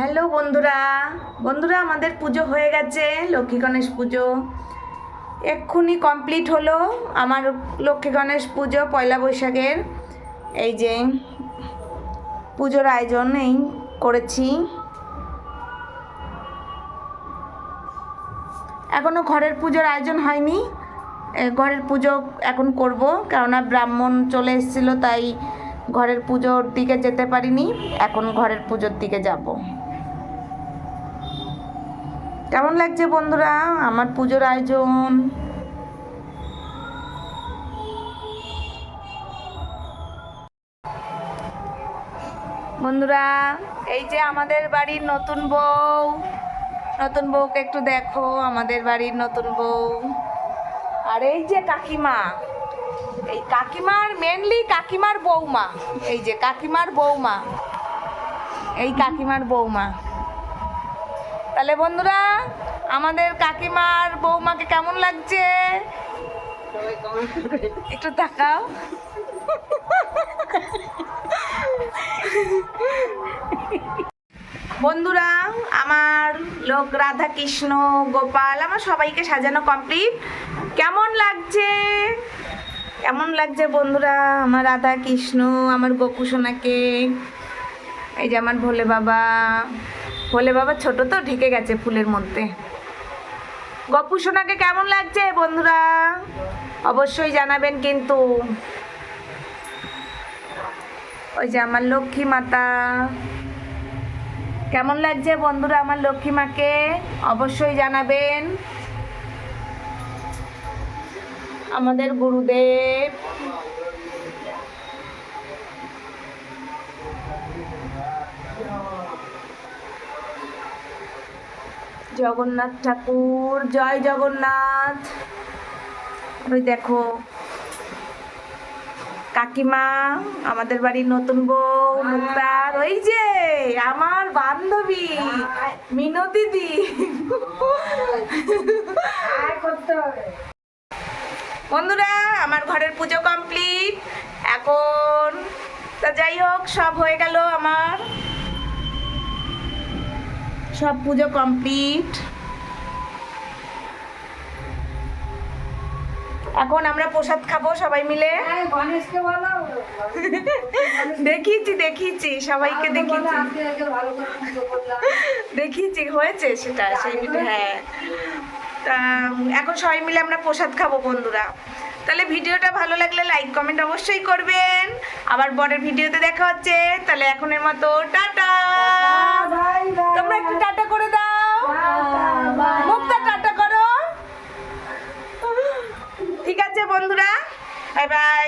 Hello বন্ধুরা বন্ধুরা আমাদের পুজো হয়ে গেছে, লক্ষ্মী গণেশ পুজো। এক্ষুনি কমপ্লিট হলো আমার লক্ষ্মী গণেশ পুজো, পয়লা বৈশাখের। এই যে পুজোর আয়োজন এই করেছি। এখনও ঘরের পুজোর আয়োজন হয়নি ঘরের পুজো এখন করব, কেননা ব্রাহ্মণ চলে এসেছিল, তাই ঘরের পুজোর দিকে যেতে পারিনি, এখন ঘরের পুজোর দিকে যাব। কেমন লাগছে বন্ধুরা? আমার পুজোর আয়োজন। বন্ধুরা, এই যে আমাদের বাড়ির নতুন বউ। নতুন বউকে একটু দেখো, আমাদের বাড়ির নতুন বউ। আর এই যে কাকিমা, এই কাকিমার মেনলি কাকিমার বৌমা এই যে কাকিমার বৌমা এই কাকিমার বৌমা তাহলে বন্ধুরা, আমাদের কাকিমার বৌমাকে কেমন লাগছে? একটু তাকাও। বন্ধুরা, আমার লোক রাধা কৃষ্ণ গোপাল, আমার সবাইকে সাজানো কমপ্লিট কেমন লাগছে? কেমন লাগছে বন্ধুরা, আমার রাধা কৃষ্ণ, আমার গোপু সোনাকে? এই যে আমার ভোলে বাবা। ভোলে বাবা, ছোট তো, ঢেকে গেছে ফুলের মধ্যে। গপু সোনাকে কেমন লাগছে বন্ধুরা? অবশ্যই জানাবেন কিন্তু। ওই যে আমার লক্ষ্মী মাতা। কেমন লাগছে বন্ধুরা আমার লক্ষ্মী মাকে? অবশ্যই জানাবেন। আমাদের গুরুদেব। জগন্নাথ ঠাকুর জয় জগন্নাথ। ওই দেখো কাকিমা আমাদের বাড়ির নতুন বউ মুক্তার ওই যে আমার বান্ধবী মিনতি দি। বন্ধুরা আমার ঘরের পুজো কমপ্লিট। এখন তা যাই হোক সব হয়ে গেল আমার সব পুজো কমপ্লিট এখন আমরা প্রসাদ খাব সবাই মিলে। বলো। দেখিয়েছি দেখিয়েছি সবাইকে দেখিয়েছি। করলাম। দেখিয়েছি হয়েছে সেটা সেই ভিডিও হ্যাঁ। তা এখন সবাই মিলে আমরা প্রসাদ খাব বন্ধুরা। তাহলে ভিডিওটা ভালো লাগলে লাইক কমেন্ট অবশ্যই করবেন। আবার পরের ভিডিওতে দেখা হচ্ছে। তাহলে এখনের মতো টাটা! বন্ধুরা। Bye bye